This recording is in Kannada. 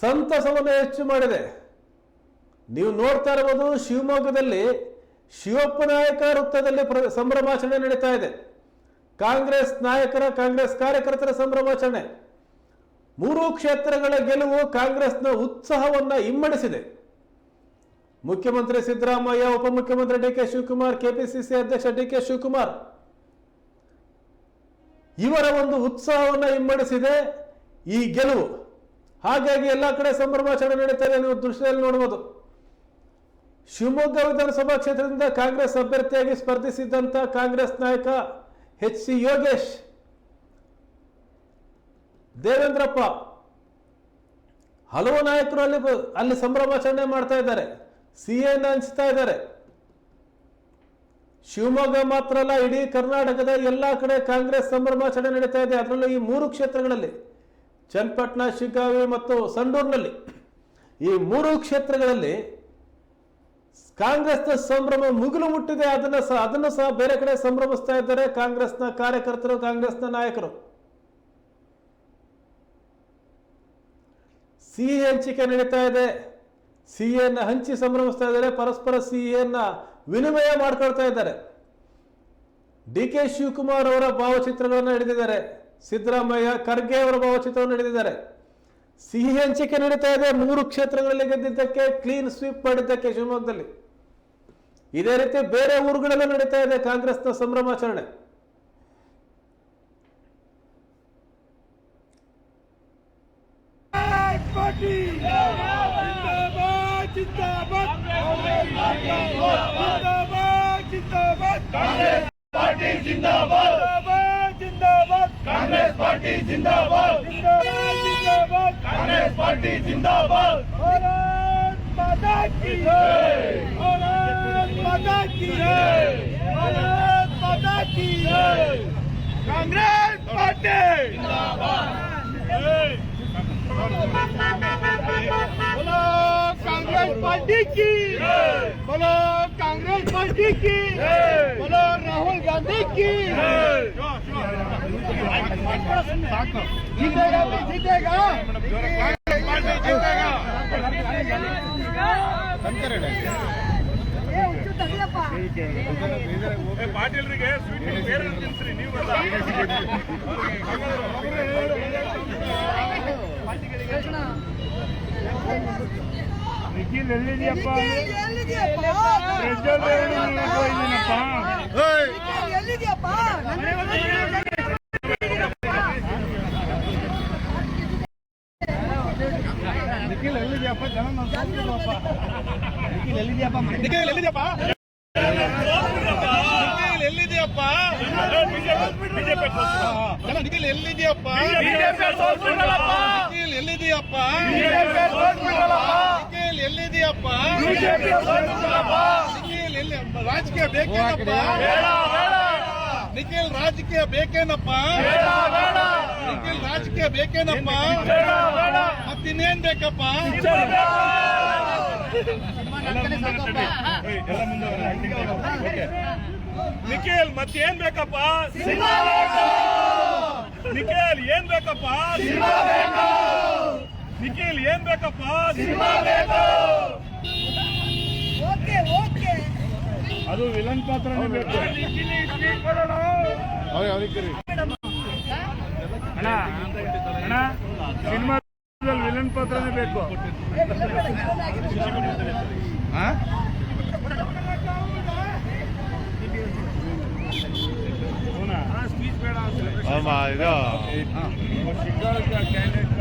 ಸಂತಸವನ್ನು ಹೆಚ್ಚು ಮಾಡಿದೆ. ನೀವು ನೋಡ್ತಾ ಇರಬಹುದು ಶಿವಮೊಗ್ಗದಲ್ಲಿ ಶಿವಪ್ಪ ನಾಯಕ ವೃತ್ತದಲ್ಲಿ ಸಂಭ್ರಮಾಚರಣೆ ನಡೀತಾ ಇದೆ. ಕಾಂಗ್ರೆಸ್ ನಾಯಕರ, ಕಾಂಗ್ರೆಸ್ ಕಾರ್ಯಕರ್ತರ ಸಂಭ್ರಮಾಚರಣೆ. ಮೂರು ಕ್ಷೇತ್ರಗಳ ಗೆಲುವು ಕಾಂಗ್ರೆಸ್ನ ಉತ್ಸಾಹವನ್ನ ಇಮ್ಮಡಿಸಿದೆ ಮುಖ್ಯಮಂತ್ರಿ ಸಿದ್ದರಾಮಯ್ಯ, ಉಪಮುಖ್ಯಮಂತ್ರಿ ಡಿ ಕೆ ಶಿವಕುಮಾರ್, ಕೆಪಿಸಿಸಿ ಅಧ್ಯಕ್ಷ ಡಿ ಕೆ ಶಿವಕುಮಾರ್ ಇವರ ಒಂದು ಉತ್ಸಾಹವನ್ನ ಇಮ್ಮಡಿಸಿದೆ ಈ ಗೆಲುವು ಹಾಗಾಗಿ ಎಲ್ಲ ಕಡೆ ಸಂಭ್ರಮಾಚರಣೆ ನಡೀತಾ ಇದೆ ನೀವು ದೃಶ್ಯದಲ್ಲಿ ನೋಡಬಹುದು ಶಿವಮೊಗ್ಗ ವಿಧಾನಸಭಾ ಕ್ಷೇತ್ರದಿಂದ ಕಾಂಗ್ರೆಸ್ ಅಭ್ಯರ್ಥಿಯಾಗಿ ಸ್ಪರ್ಧಿಸಿದ್ದಂತ ಕಾಂಗ್ರೆಸ್ ನಾಯಕ ಎಚ್ ಸಿ ಯೋಗೇಶ್. ದೇವೇಂದ್ರಪ್ಪ ಹಲವು ನಾಯಕರು ಅಲ್ಲಿ ಅಲ್ಲಿ ಸಂಭ್ರಮಾಚರಣೆ ಮಾಡ್ತಾ ಇದ್ದಾರೆ. ಸಿಎನ ಹಂಚ್ತಾ ಇದ್ದಾರೆ. ಶಿವಮೊಗ್ಗ ಮಾತ್ರ ಅಲ್ಲ, ಇಡೀ ಕರ್ನಾಟಕದ ಎಲ್ಲ ಕಡೆ ಕಾಂಗ್ರೆಸ್ ಸಂಭ್ರಮಾಚರಣೆ ನಡೀತಾ ಇದೆ. ಅದರಲ್ಲೂ ಈ ಮೂರು ಕ್ಷೇತ್ರಗಳಲ್ಲಿ ಚನ್ನಪಟ್ಟಣ, ಶಿಗ್ಗಾವಿ ಮತ್ತು ಸಂಡೂರಿನಲ್ಲಿ ಈ ಮೂರು ಕ್ಷೇತ್ರಗಳಲ್ಲಿ ಕಾಂಗ್ರೆಸ್ನ ಸಂಭ್ರಮ ಮುಗಿಲು ಮುಟ್ಟಿದೆ. ಅದನ್ನ ಸಹ, ಅದನ್ನು ಸಹ ಬೇರೆ ಕಡೆ ಸಂಭ್ರಮಿಸ್ತಾ ಇದ್ದಾರೆ ಕಾಂಗ್ರೆಸ್ನ ಕಾರ್ಯಕರ್ತರು, ಕಾಂಗ್ರೆಸ್ನ ನಾಯಕರು. ಸಿಹಿ ಹಂಚಿಕೆ ನಡೀತಾ ಇದೆ. ಸಿಹಿಯನ್ನು ಹಂಚಿ ಸಂಭ್ರಮಿಸ್ತಾ ಇದ್ದಾರೆ. ಪರಸ್ಪರ ಸಿಹಿಯನ್ನ ವಿನಿಮಯ ಮಾಡ್ಕೊಳ್ತಾ ಇದ್ದಾರೆ. ಡಿ ಕೆ ಶಿವಕುಮಾರ್ ಅವರ ಭಾವಚಿತ್ರಗಳನ್ನು ಹಿಡಿದಿದ್ದಾರೆ. ಸಿದ್ದರಾಮಯ್ಯ ಖರ್ಗೆ ಅವರ ಭಾವಚಿತ್ರವನ್ನು ನಡೆದಿದ್ದಾರೆ ಸಿಹಿ ಹಂಚಿಕೆ ನಡೀತಾ ಇದೆ. ಮೂರು ಕ್ಷೇತ್ರಗಳಲ್ಲಿ ಗೆದ್ದಿದ್ದಕ್ಕೆ ಕ್ಲೀನ್ ಸ್ವೀಪ್ ಮಾಡಿದ್ದಕ್ಕೆ ಶಿವಮೊಗ್ಗದಲ್ಲಿ. ಇದೇ ರೀತಿ ಬೇರೆ ಊರುಗಳಲ್ಲಿ ನಡೀತಾ ಇದೆ ಕಾಂಗ್ರೆಸ್ನ ಸಂಭ್ರಮಾಚರಣೆ. ಜಿಂದಾಬಾದ್! जिंदाबाद जिंदाबाद जिंदाबाद कांग्रेस पार्टी जिंदाबाद भारत माता की जय भारत माता की जय भारत माता की जय कांग्रेस पार्टी जिंदाबाद बोलो कांग्रेस पार्टी की बोलो कांग्रेस पार्टी की बोलो राहुल गांधी की जीतेगा भी जीतेगा ಪಾಟೀಲ್ರಿಗೆ ತಿನ್ಸ್ರಿ ನೀವು ನಿಖಿಲ್ ಎಲ್ಲಿದೆಯಪ್ಪ ಜನ ನಾವು ಸಾಕ್ತಿಲ್ವಪ್ಪ ನಿಖಿಲ್ ಎಲ್ಲಿದೆಯಪ್ಪ ನಿಖಿಲ್ ಎಲ್ಲಿದೆಯಪ್ಪ ನಿಖಿಲ್ ನಿಖಿಲ್ ನಿಖಿಲ್ ಎಲ್ಲಿ ರಾಜಕೀಯ ಬೇಕೇನಪ್ಪ ನಿಖಿಲ್ ರಾಜಕೀಯ ಬೇಕೇನಪ್ಪ ನಿಖಿಲ್ ರಾಜಕೀಯ ಬೇಕೇನಪ್ಪ ಮತ್ತಿನ್ನೇನ್ ಬೇಕಪ್ಪ ನಿಖಿಲ್ ಮತ್ತೇನ್ ಬೇಕಪ್ಪ? ನಿಖಿಲ್ ಏನ್ ಬೇಕಪ್ಪ? ನಿಖಿಲ್ ಏನ್ ಬೇಕಪ್ಪ? Okay okay. ಅದು ವಿಲನ್ ಪಾತ್ರನೇ ಬೇಕು. ಪಾತ್ರನೇ ಬೇಕು. ಸ್ಪೀಚ್ ಬೇಡ ಕ್ಯಾಂಡಿಡೇಟ್